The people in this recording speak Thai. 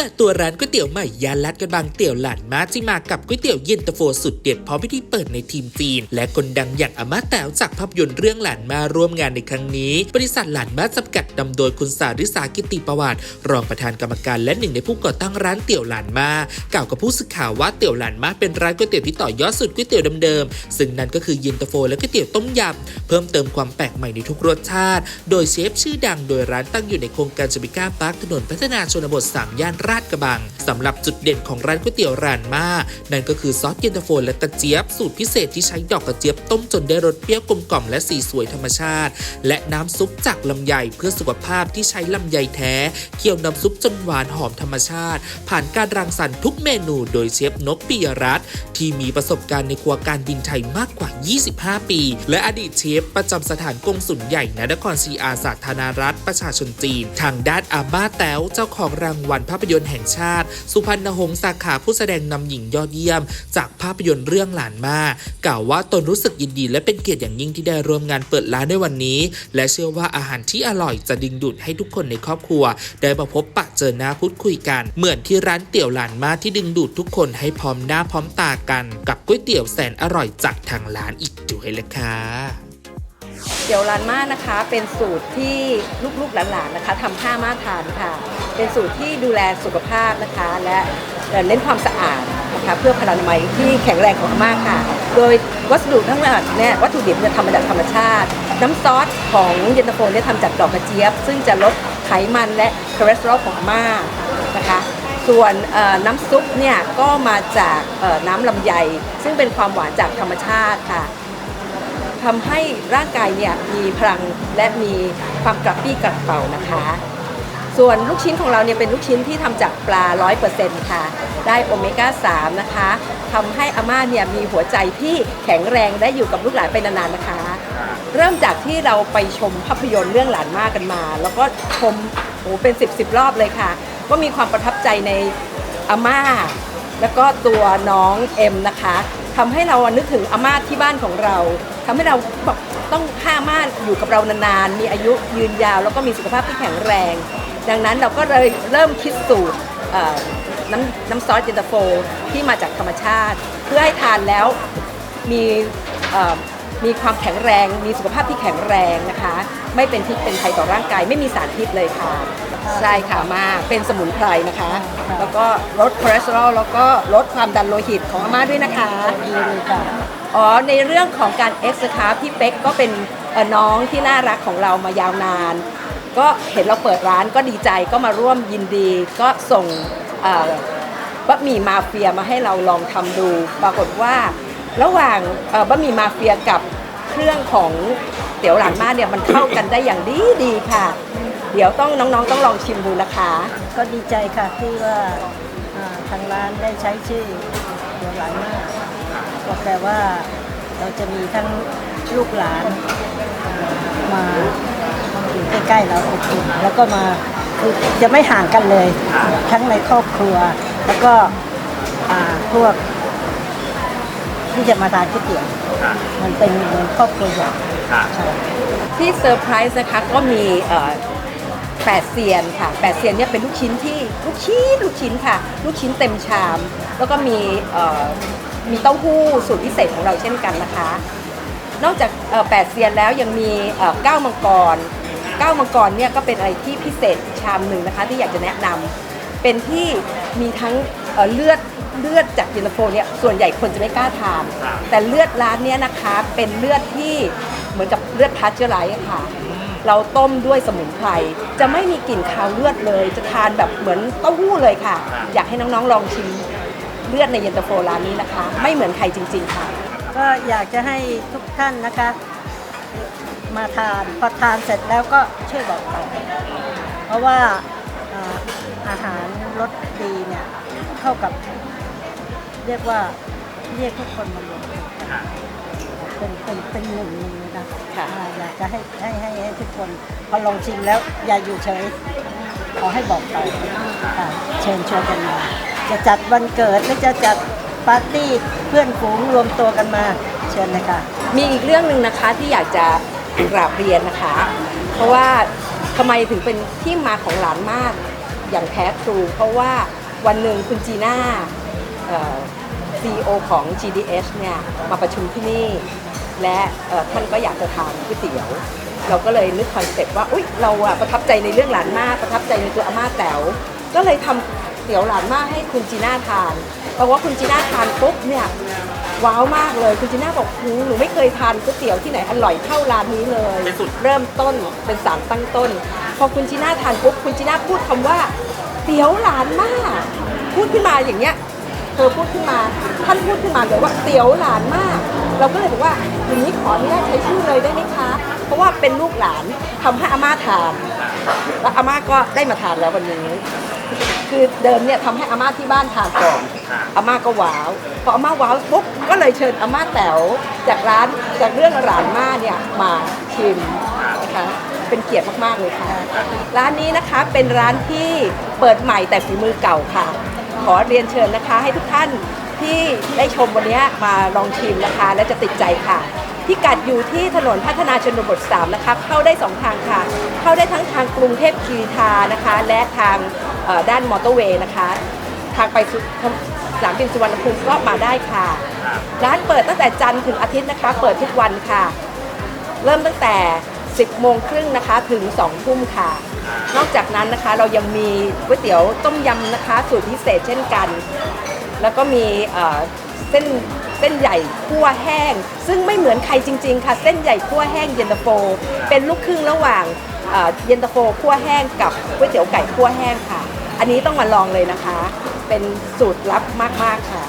เปิดตัวร้านก๋วยเตี๋ยวใหม่ยานลาดกระบังเตี๋ยวหลานมาที่มากับก๋วยเตี๋ยวเย็นตาโฟสุดเด็ดพร้อมพิธีเปิดในทีมจีน และคนดังอย่างอาม่าแต๋วจากภาพยนตร์เรื่องหลานมาร่วมงานในครั้งนี้ บริษัทหลานมาจำกัดนำโดยคุณสาริสากิติประวัติรองประธานกรรมการและหนึ่งในผู้ก่อตั้งร้านเตี๋ยวหลานมากล่าวกับผู้สื่อข่าวว่าเตี๋ยวหลานมาเป็นร้านก๋วยเตี๋ยวที่ต่อยอดสูตรก๋วยเตี๋ยวเดิมๆซึ่งนั่นก็คือเย็นตาโฟและก๋วยเตี๋ยวต้มยำเพิ่มเติมความแปลกใหม่ในทุกรสชาติ โดยเชฟชื่อดังโดยร้านตั้งอยู่ในโครงการจมิก้าพาร์คถนนพัฒนาชนบท3ย่านราชกระบังสำหรับจุดเด่นของร้านก๋วยเตี๋ยวรานมานั่นก็คือซอสเย็นตาโฟและกระเจี๊ยบ สูตรพิเศษที่ใช้ดอกกระเจี๊ยบต้มจนได้รสเปรี้ยวกลมกล่อมและสีสวยธรรมชาติ และน้ำซุปจากลำไยเพื่อสุขภาพที่ใช้ลำไยแท้ เคี่ยวน้ำซุปจนหวานหอมธรรมชาติ ผ่านการรังสรรค์ทุกเมนูโดยเชฟนกปิยรัตน์ที่มีประสบการณ์ในครัวการบินไทยมากกว่า 25 ปี และอดีตเชฟประจำสถานกงสุลใหญ่ณนครศรีอาสาธารณรัฐประชาชนจีน ทางด้านอาม่าแต้วเจ้าของรางวัลภาพยนตร์แห่งชาติ สุพรรณหงษ์สาขาผู้แสดงนำหญิงยอดเยี่ยม จากภาพยนตร์เรื่องหลานมากล่าวว่าตนรู้สึกยินดี และเป็นเกียรติอย่างยิ่งที่ได้ร่วมงานเปิดร้านในวันนี้ และเชื่อว่าอาหารที่อร่อยจะดึงดูดให้ทุกคนในครอบครัว ได้มาพบปะเจอหน้าพูดคุยกัน เหมือนที่ร้านเตี๋ยวหลานมาที่ดึงดูดทุกคนให้พร้อมหน้าพร้อมตากัน กับก๋วยเตี๋ยวแสนอร่อยจากทางร้านอีกด้วยละค่ะ เดี๋ยวร้านมานะคะ เป็นสูตรที่ลูกๆหลานๆนะคะทำผ้ามาทานค่ะ เป็นสูตรที่ดูแลสุขภาพนะคะ และเน้นความสะอาดนะคะเพื่อพลานามัยที่แข็งแรงของอาม่าค่ะ โดยวัสดุทั้งหมดเนี่ยวัตถุดิบจะทำมาจากธรรมชาติ น้ำซอสของเย็นตาโฟเนี่ยทำจากดอกกระเจี๊ยบ ซึ่งจะลดไขมันและคอเลสเตอรอลของอาม่านะคะส่วนน้ำซุปเนี่ยก็มาจากน้ำลำไย ซึ่งเป็นความหวานจากธรรมชาติค่ะ ทำให้ร่างกายเนี่ยมีพลังและมีความกระปรี้กระเป๋านะคะ ส่วนลูกชิ้นของเราเนี่ยเป็นลูกชิ้นที่ทำจากปลา 100%ค่ะ ได้โอเมก้า 3 นะคะทำให้อาม่าเนี่ยมีหัวใจที่แข็งแรงได้อยู่กับลูกหลานไปนานๆนะคะ เริ่มจากที่เราไปชมภาพยนตร์เรื่องหลานมากกันมา แล้วก็ชมโอ้เป็น 10บสรอบเลยค่ะ ก็มีความประทับใจในอาม่า แล้วก็ตัวน้องเอ็มนะคะทำให้เรานึกถึงอาม่าที่บ้านของเรา ทำให้เราบอกต้องให้าม่าอยู่กับเรานานๆ มีอายุยืนยาว แล้วก็มีสุขภาพที่แข็งแรง ดังนั้นเราก็เลยเริ่มคิดสูตรน้ำน้ำซอสเย็นตาโฟที่มาจากธรรมชาติ เพื่อให้ทานแล้วมีมีความแข็งแรง มีสุขภาพที่แข็งแรงนะคะ ไม่เป็นพิษเป็นภัยต่อร่างกาย ไม่มีสารพิษเลยค่ะ ใช่ค่ะมากเป็นสมุนไพรนะคะ แล้วก็ลดคอเลสเตอรอลแล้วก็ลดความดันโลหิตของอาม่าด้วยนะคะดีเลยค่ะ อ๋อในเรื่องของการเอ็กซ์คาพี่เป๊กก็เป็นน้องที่น่ารักของเรามายาวนาน ก็เห็นเราเปิดร้านก็ดีใจก็มาร่วมยินดี ก็ส่งบะหมี่มาเฟียมาให้เราลองทำดู ปรากฏว่าระหว่างบะหมี่มาเฟียกับเครื่องของเตี๋ยวหลานมาเนี่ยมันเข้ากันได้อย่างดีดีค่ะ เดี๋ยวต้องน้องๆ ต้องลองชิมดูนะคะ ก็ดีใจค่ะที่ว่าทางร้านได้ใช้ชื่อเดี๋ยวหลานมา กก็แปลว่าเราจะมีทั้งลูกหลานมาอยู่ใกล้ๆเราอบอุ่นแล้วก็มาคือจะไม่ห่างกันเลย ทั้งในครอบครัว แล้วก็อ่าพวกที่จะมาทานก๋วยเตี๋ยวมันเป็นเหมือนครอบครัวใหญ่ที่เซอร์ไพรส์นะคะก็มีแปดเซียนค่ะแปดเซียนเนี่ยเป็นลูกชิ้นที่ลูกชิ้นลูกชิ้นค่ะ ลูกชิ้นเต็มชาม แล้วก็มี มีเต้าหู้สูตรพิเศษของเราเช่นกันนะคะ นอกจากแปดเซียนแล้วยังมีเก้ามังกรเก้ามังกรเนี่ยก็เป็นอะไรที่พิเศษชามหนึ่งนะคะ ที่อยากจะแนะนำเป็นที่มีทั้งเเลือดเลือดจากเยนโฟเนี่ยส่วนใหญ่คนจะไม่กล้าทาน แต่เลือดร้านเนี้ยนะคะเป็นเลือดที่เหมือนกับเลือดพาสเจอร์ไลท์ค่ะ เราต้มด้วยสมุนไพรจะไม่มีกลิ่นคาวเลือดเลย จะทานแบบเหมือนเต้าหู้เลยค่ะ อยากให้น้องๆลองชิม เลือดในเย็นตาโฟร้านนี้นะคะ ไม่เหมือนใครจริง ๆ ค่ะ ก็อยากจะให้ทุกท่านนะคะ มาทานพอทานเสร็จแล้วก็ช่วยบอกต่อเพราะว่าอ่าอาหารรสดีเนี่ยเท่ากับ เรียกว่าเรียกทุกคนมารวมกันเป็นเป็นเป็นหนึ่งหนึ่งเลยนะค่ะอ่าอยากจะให้ให้ให้ให้ทุกคนพอลองชิมแล้วอย่าอยู่เฉยขอให้บอกต่อค่ะเชิญชวนกันมา จะจัดวันเกิดหรือจะจัดปาร์ตี้เพื่อนฝูงรวมตัวกันมาเชิญเลยค่ะ มีอีกเรื่องหนึ่งนะคะที่อยากจะกราบเรียนนะคะ เพราะว่าทำไมถึงเป็นที่มาของหลานมากอย่างแท้ทรู เพราะว่าวันหนึ่งคุณจีน่าเอ่อของ GDS เนี่ยมาประชุมที่นี่ และท่านก็อยากจะทานก๋วยเตี๋ยว เราก็เลยนึกคอนเซ็ปต์ว่าอุ๊ยเราอะประทับใจในเรื่องหลานมากประทับใจในตัวอาม่าแต๋วก็เลยทำ เตี๋ยวหลานมากให้คุณจีน่าทานเพราะว่าคุณจีน่าทานปุ๊บเนี่ยว้าวมากเลยคุณจีน่าบอกหูหนูไม่เคยทานก๋วยเตี๋ยวที่ไหนอร่อยเท่าร้านนี้เลยเป็นสูตร เริ่มต้นเป็นสารตั้งต้น พอคุณจีน่าทานปุ๊บคุณจีน่าพูดคำว่าเตี๋ยวหลานมาก พูดขึ้นมาอย่างเงี้ยเธอพูดขึ้นมาท่านพูดขึ้นมาเลยว่าเตี๋ยวหลานมาก เราก็เลยบอกว่าอย่างนี้ขออนุญาตใช้ชื่อเลยได้ไหมคะ เพราะว่าเป็นลูกหลานทำให้อาม่าทานแล้วอาม่าก็ได้มาทานแล้ววันนี้ คือเดิมเนี่ยทำให้อาม่าที่บ้านทานก่อนอาม่าก็ว้าวพออาม่าว้าวปุ๊บก็เลยเชิญอาม่าแต๋วจากร้านจากเรื่องหลานม่าเนี่ยมาชิมนะคะเป็นเกียรติมากๆเลยค่ะ ร้านนี้นะคะเป็นร้านที่เปิดใหม่แต่ฝีมือเก่าค่ะ ขอเรียนเชิญนะคะ ให้ทุกท่านที่ได้ชมวันนี้มาลองชิมนะคะ และจะติดใจค่ะ พิกัดอยู่ที่ถนนพัฒนาชนบท3นะคะเข้าได้ 2 ทางค่ะ เข้าได้ทั้งทางกรุงเทพคีรีธานะคะ และทางด้านมอเตอร์เวย์นะคะ ทางไปสนามบินสุวรรณภูมิก็มาได้ค่ะ ร้านเปิดตั้งแต่จันทร์ถึงอาทิตย์นะคะ เปิดทุกวันค่ะ เริ่มตั้งแต่ 10 โมงครึ่งนะคะถึง 2 ทุ่มค่ะ นอกจากนั้นนะคะเรายังมีก๋วยเตี๋ยวต้มยำนะคะ สูตรพิเศษเช่นกัน แล้วก็มีเส้น เส้นใหญ่คั่วแห้ง ซึ่งไม่เหมือนใครจริง ๆ ค่ะ เส้นใหญ่คั่วแห้งเย็นตาโฟ เป็นลูกครึ่งระหว่างเย็นตาโฟคั่วแห้งกับก๋วยเตี๋ยวไก่คั่วแห้งค่ะ อันนี้ต้องมาลองเลยนะคะ เป็นสูตรลับมากๆค่ะ